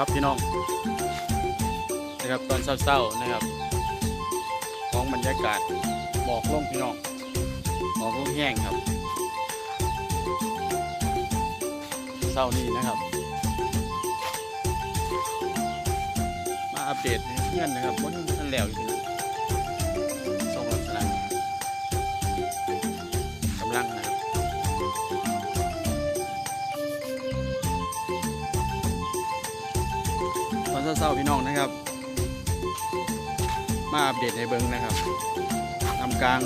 ครับพี่น้องนะครับตอนเศร้าๆนะครับของบรรยากาศหมอกลงพี่น้องหมอกลงแห้งครับเศร้านี้นะครับ มาอัปเดตเพื่อนนะครับว่าท่านแล้วอยู่นะ อนเศร้าๆพี่น้องนะครับ มาอัปเดตในเบิงนะครับทำกลาง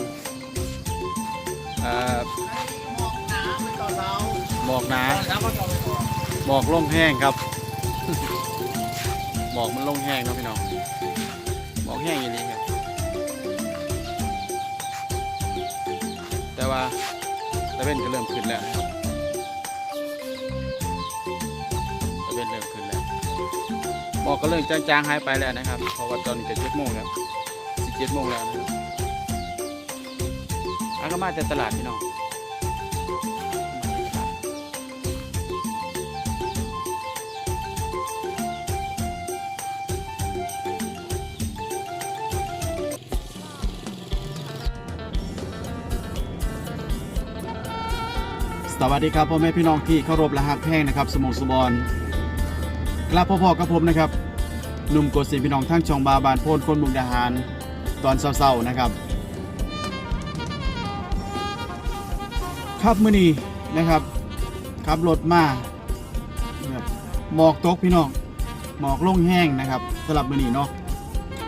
หมอกหนาหมอกหนาต่อเท้าก็ต่อไปก่อนหมอกลงแห้งครับหมอกมันลงแห้งเนาะพี่น้องหมอกแห้งอย่างนี้ครับแต่ว่าตะเวนก็เริ่มขึ้นแล้วนะครับ หมอกก็เริ่มจางๆหายไปแล้วนะครับ เพราะว่าตอนนี้ก็เจ็ดโมงแล้วสิบเจ็ดโมงแล้วนะครับอาก็มาจากตลาดพี่น้องสวัสดีครับพ่อแม่พี่น้องที่เคารพและฮักแพงนะครับ สมองสุบอล กลับพ่อๆกับผมนะครับหนุ่มโกศิพี่น้องทั้งช่องบาบานโพนคนมุกดาหารตอนเศร้าๆนะครับ ครับมื้อนี้นะครับขับรถมานะครับหมอกตกพี่น้องหมอกลงแห้งนะครับสำหรับมื้อนี้เนาะ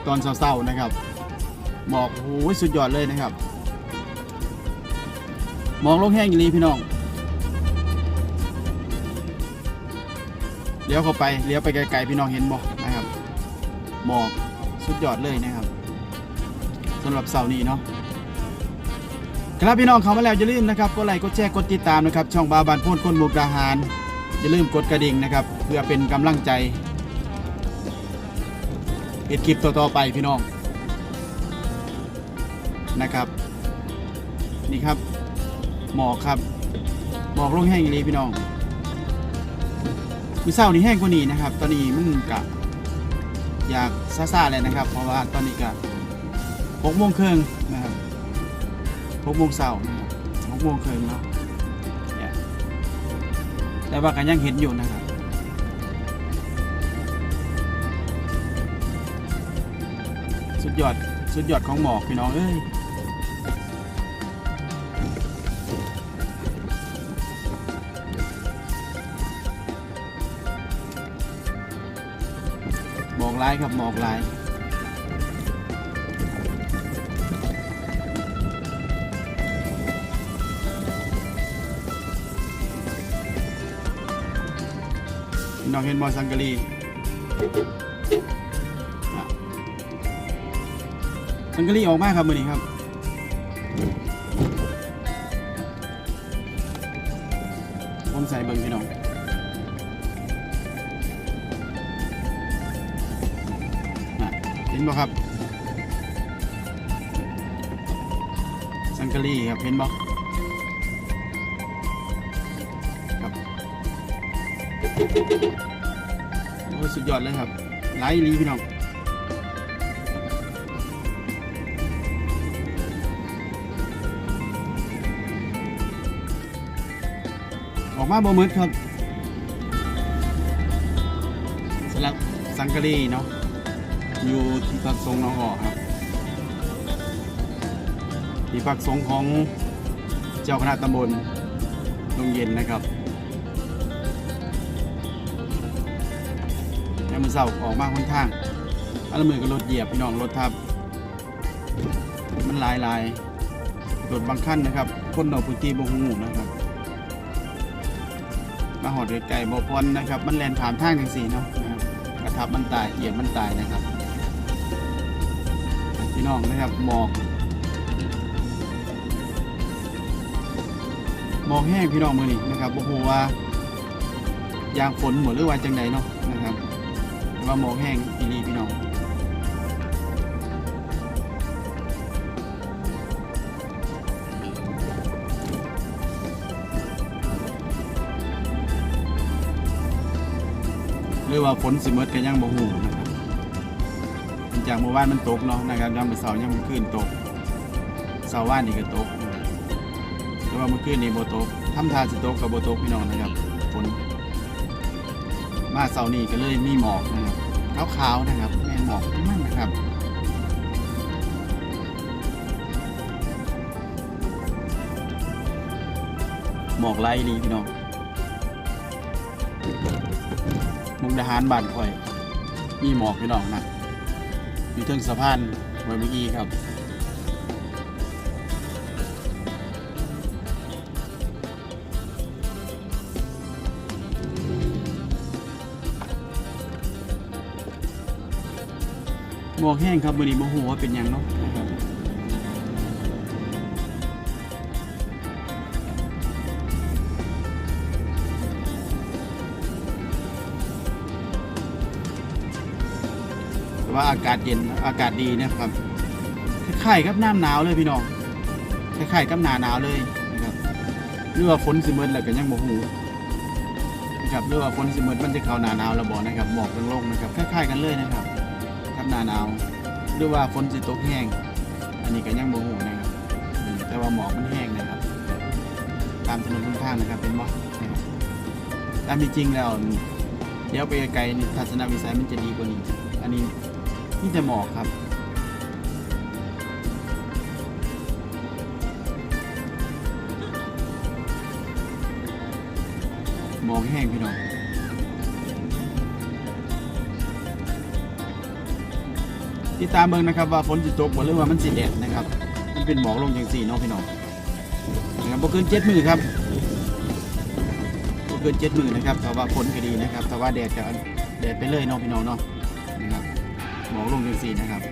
ตอนเศร้าๆนะครับหมอกโอ้ยสุดยอดเลยนะครับหมอกลงแห้งอย่างนี้พี่น้อง ลี้ยวเข้าไปเลี้ยวไปไกลๆพี่น้องเห็นบ่นะครับหมอกสุดยอดเลยนะครับสำหรับเสาร์นี้เนาะครับพี่น้องเขามาแล้วอย่าลืมนะครับกดไลค์กดแชร์กดติดตามนะครับช่องบาบานโพนคนมุกดาหารอย่าลืมกดกระดิ่งนะครับ เพื่อเป็นกำลังใจเห็ดคลิปต่อๆไปพี่น้องนะครับ นี่ครับหมอกครับหมอกลงแห้งอย่างนี้พี่น้อง มือเศร้านี่แห้งกว่านี้นะครับ ตอนนี้มันกะอยากซ่าเลยนะครับ เพราะว่าตอนนี้กะหกโมงครึ่งนะครับหกโมงเช้านะครับหกโมงครึ่งเนาะแต่ว่ากันยังเห็นอยู่นะครับสุดยอดสุดยอดของหมอกพี่น้องเอ้ย อกลายครับหมอกลายน้องเห็นบอสังกะรีสังกะรีออกมากครับมือนี้ครับผมใส่เบิ่งพี่น้อง นบ่ครับ สังกะรีครับเห็นบ่ครับโอ้สุดยอดเลยครับไลฟ์ลีพี่น้องออกมาบ่มืดครับสำหรับสังกะรีเนาะ อยู่ที่พักสงฆ์หนองออกครับ ที่พักสงของเจ้าคณะตำบลโรงเย็นนะครับแล้วมือเสาออกมาค่อนข้างอันละมือก็รถเหยียบพี่น้องรถทับ มันหลายลายรถบางขั้นนะครับคนนอกพื้นที่บงหูนะครับ มาหอดไกลๆบ่พอนนะครับ มันแลนถามทางจังสี่เนาะกระทับมันตายเหยียบมันตายนะครับ พี่น้องนะครับหมอกหมอกแห้งพี่น้องมือนี่นะครับโอ้โหว่ายางฝนหมดหรือว่าจังใดเนาะนะครับแต่ว่าหมอกแห้งอีรีพี่น้องหรือว่าฝนสิมดก็ยังบ่ฮู้นะครับห จากเมื่อวานมันตกเนาะนะครับยามมื้อเช้ายังมื้อคืนตกเช้าว่านนี่ก็ตกแต่ว่ามื่อคืนนี่บ่ตกทำท่าสิตกก็บ่ตกพี่น้องนะครับฝนมาเช้านี้ก็เลยมีหมอกนะครับขาวๆนะครับแม่นหมอกมันนะครับหมอกไล่ลีพี่น้องมุกดาหารบ้านข่อย มีหมอกพี่น้องนะ อยู่เทิงสะพานไว้เมื่อกี้ครับหมอกแห้งครับมือนี้โมโหว่าเป็นยังเนาะนะครับ ว่าอากาศเย็นอากาศดีนะครับคล้ายๆกับน้ำหนาวเลยพี่น้องคล้ายๆกับหนาหนาวเลยนะครับหรือว่าฝนสิเมิดแล้วก็ยังบ่ฮู้นะครับหรือว่าฝนสิเมิดมันจะเข้าหนาหนาวแล้วบ่นะครับหมอกลงนะครับคล้ายๆกันเลยนะครับกับหนาหนาวหรือว่าฝนสิตกแห้งอันนี้ก็ยังบ่ฮู้นะครับแต่ว่าหมอกมันแห้งนะครับ ตามถนนข้างๆนะครับเป็นบ่นะครับตามที่จริงแล้วเดี๋ยวไปไกลๆนี่ทัศนวิสัยมันจะดีกว่านี้ อันนี้ นี่จะหมอกครับ หมอกแห้งพี่น้องติดตามเบิ่งนะครับว่าฝนจะตกบ่หรือว่ามันสิแดดนะครับ มันเป็นหมอกลงอย่างสี่เนาะพี่น้องนะครับบ่เกินเจ็ดมือครับบ่เกินเจ็ดมือนะครับแต่ว่าฝนก็ดีนะครับแต่ว่าแดดก็แดดไปเลยเนาะพี่น้องเนาะ หมอกลงอย่างสี่นะครับ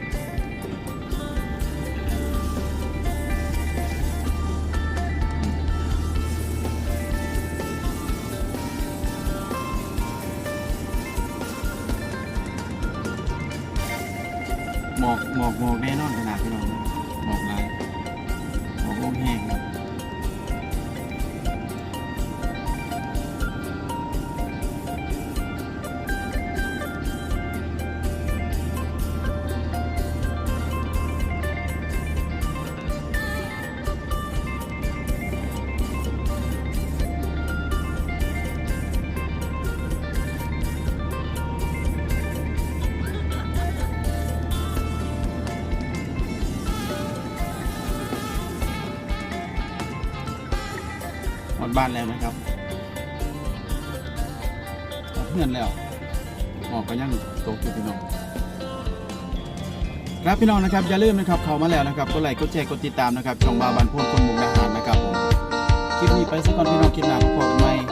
หมอกหมอกหมอกแน่นอนขนาดพี่น้องหมอกลายหมอกลงแห้งครับ บ้านแล้วนะครับเพื่อนแล้วหมอกก็ยังตกอยู่พี่น้องครับพี่น้องนะครับอย่าลืมนะครับเข้ามาแล้วนะครับกดไลค์กดแชร์กดติดตามนะครับช่องบาบันพูนคนมุกดาหารนะครับผมคลิปนี้ไปสักก่อนพี่น้องคลิปหน้าพบกันใหม่